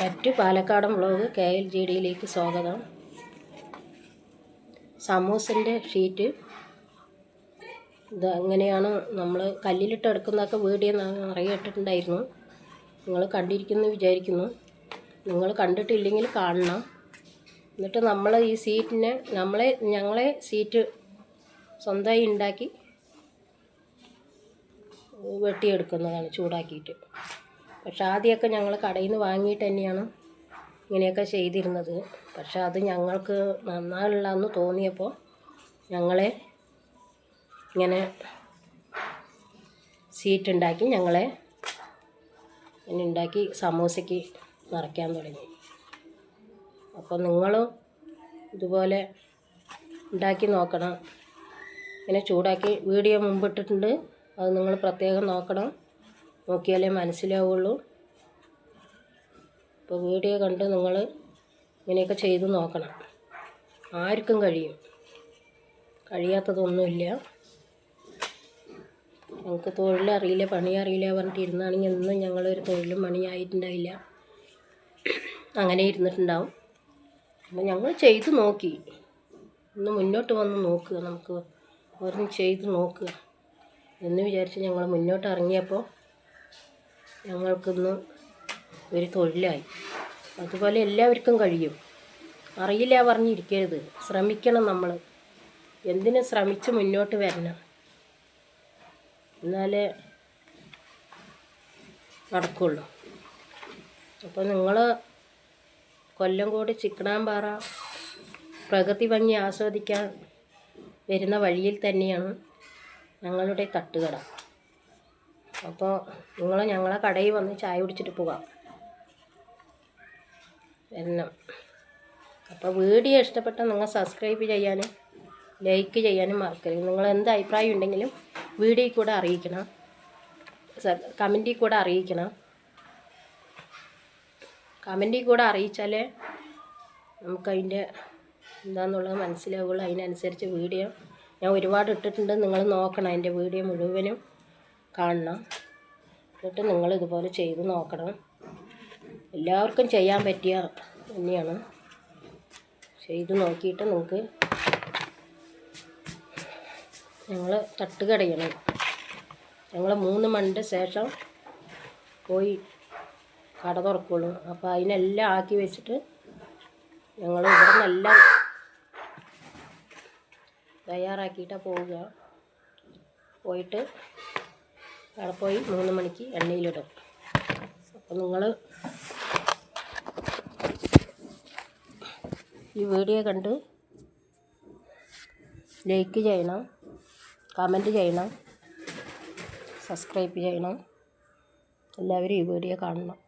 മറ്റ് പാലക്കാടൻ vlog K L G ഡിയിലേക്ക് സ്വാഗതം. സമൂസിന്റെ ഷീറ്റ്. ഇത് എങ്ങനെയാണ് നമ്മൾ കല്ലിലിട്ട് എടുക്കുന്നതൊക്കെ വീഡിയോ നിറയെ നിങ്ങൾ കണ്ടിരിക്കുന്നു വിചാരിക്കുന്നു. നിങ്ങൾ കണ്ടിട്ടില്ലെങ്കിൽ കാണണം. എന്നിട്ട് നമ്മൾ ഈ സീറ്റിനെ നമ്മളെ ഞങ്ങളെ സീറ്റ് സ്വന്തമായി ഉണ്ടാക്കി വെട്ടിയെടുക്കുന്നതാണ് ചൂടാക്കിയിട്ട്. പക്ഷെ ആദ്യമൊക്കെ ഞങ്ങൾ കടയിൽ നിന്ന് വാങ്ങിയിട്ട് തന്നെയാണ് ഇങ്ങനെയൊക്കെ ചെയ്തിരുന്നത്. പക്ഷെ അത് ഞങ്ങൾക്ക് നന്നാകില്ല എന്ന് തോന്നിയപ്പോൾ ഞങ്ങളെ ഇങ്ങനെ സീറ്റ് ഉണ്ടാക്കി ഞങ്ങളെ ഇങ്ങനെ ഉണ്ടാക്കി സമൂസയ്ക്ക് നിറയ്ക്കാൻ തുടങ്ങി. അപ്പോൾ നിങ്ങളും ഇതുപോലെ ഉണ്ടാക്കി നോക്കണം. ഇങ്ങനെ ചൂടാക്കി വീഡിയോ മുമ്പിട്ടിട്ടുണ്ട്. അത് നിങ്ങൾ പ്രത്യേകം നോക്കണം. നോക്കിയാലേ മനസ്സിലാവുള്ളൂ. അപ്പോൾ വീഡിയോ കണ്ട് നിങ്ങൾ ഇങ്ങനെയൊക്കെ ചെയ്ത് നോക്കണം. ആർക്കും കഴിയും. കഴിയാത്തതൊന്നുമില്ല. ഞങ്ങൾക്ക് തൊഴിലറിയില്ല പണി അറിയില്ല പറഞ്ഞിട്ട് ഇരുന്നാണെങ്കിൽ എന്നും ഞങ്ങളൊരു തൊഴിലും പണിയായിട്ടുണ്ടായില്ല. അങ്ങനെ ഇരുന്നിട്ടുണ്ടാവും. അപ്പോൾ ഞങ്ങൾ ചെയ്ത് നോക്കി. ഒന്ന് മുന്നോട്ട് വന്ന് നോക്കുക നമുക്ക്. ഓരോന്ന് ചെയ്ത് നോക്കുക. എന്ന് വിചാരിച്ച് ഞങ്ങൾ മുന്നോട്ട് ഇറങ്ങിയപ്പോൾ ഞങ്ങൾക്കിന്ന് ഒരു തൊഴിലായി. അതുപോലെ എല്ലാവർക്കും കഴിയും. അറിയില്ല പറഞ്ഞിരിക്കരുത്. ശ്രമിക്കണം നമ്മൾ എന്തിനും ശ്രമിച്ച് മുന്നോട്ട് വരണം. എന്നാലേ നടക്കുള്ളൂ. അപ്പോൾ നിങ്ങൾ കൊല്ലംകോട് ചിക്കണാമ്പാറ പ്രകൃതി ഭംഗി ആസ്വദിക്കാൻ വരുന്ന വഴിയിൽ തന്നെയാണ് ഞങ്ങളുടെ തട്ടുകട. അപ്പോൾ നിങ്ങൾ ഞങ്ങളെ കടയിൽ വന്ന് ചായ കുടിച്ചിട്ട് പോകാം എന്ന. അപ്പോൾ വീഡിയോ ഇഷ്ടപ്പെട്ടാൽ നിങ്ങൾ സബ്സ്ക്രൈബ് ചെയ്യാനും ലൈക്ക് ചെയ്യാനും മറക്കരുത്. നിങ്ങൾ എന്ത് അഭിപ്രായം ഉണ്ടെങ്കിലും വീഡിയോയിൽ കൂടെ അറിയിക്കണം. കമന്റിൽ കൂടെ അറിയിക്കണം. കമന്റിൽ കൂടെ അറിയിച്ചാലേ നമുക്കതിന്റെ എന്താണെന്നുള്ളത് മനസ്സിലാവുള്ളൂ. അതിനനുസരിച്ച് വീഡിയോ ഞാൻ ഒരുപാട് ഇട്ടിട്ടുണ്ട്. നിങ്ങൾ നോക്കണം എന്റെ വീഡിയോ മുഴുവനും. കാണണം. എന്നിട്ട് നിങ്ങൾ ഇതുപോലെ ചെയ്ത് നോക്കണം. എല്ലാവർക്കും ചെയ്യാൻ പറ്റിയ തന്നെയാണ്. ചെയ്ത് നോക്കിയിട്ട് നിങ്ങൾക്ക് ഞങ്ങൾ തട്ടുകടയണം ഞങ്ങൾ മൂന്ന് മണിന്റെ ശേഷം പോയി കട തുറക്കുള്ളൂ. അപ്പോൾ അതിനെല്ലാം ആക്കി വെച്ചിട്ട് ഞങ്ങൾ ഇവിടെ നല്ല തയ്യാറാക്കിയിട്ടാണ് പോവുക. പോയിട്ട് അവിടെ പോയി മൂന്ന് മണിക്ക് എണ്ണയിലിടും. അപ്പോൾ നിങ്ങൾ ഈ വീഡിയോ കണ്ട് ലൈക്ക് ചെയ്യണം കമന്റ് ചെയ്യണം സബ്സ്ക്രൈബ് ചെയ്യണം. എല്ലാവരും ഈ വീഡിയോ കാണണം.